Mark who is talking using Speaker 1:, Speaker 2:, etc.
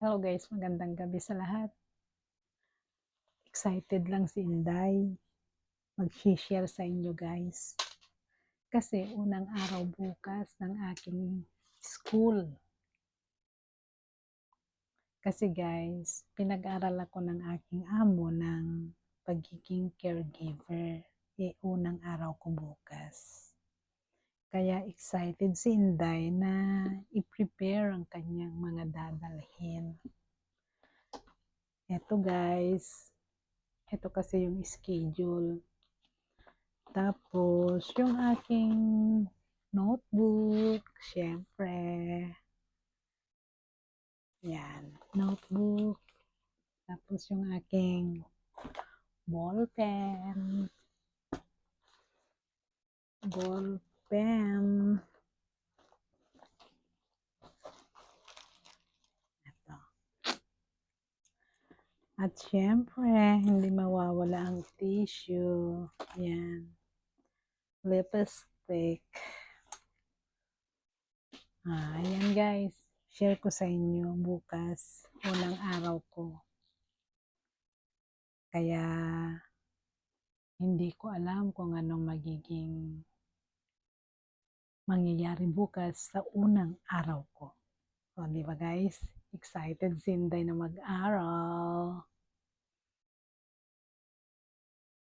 Speaker 1: Hello guys, magandang gabi sa lahat. Excited lang si Inday mag-share sa inyo guys. Kasi unang araw bukas ng aking school. Kasi guys, pinag-aral ako ng aking amo ng pagiging caregiver. E unang araw ko bukas. Kaya excited si Inday na i-prepare ang kanyang mga dadalhin. Eto guys, ito kasi yung schedule. Tapos, yung aking notebook, syempre. Yan, notebook. Tapos yung aking ballpen. Ballpen. Ito. At syempre, hindi mawawala ang tissue. Yan. Lipstick. Ah, ayan guys. Share ko sa inyo bukas. Unang araw ko. Kaya, hindi ko alam kung anong magiging mangyayari bukas sa unang araw ko. O, di ba guys? Excited si Inday na mag-aral.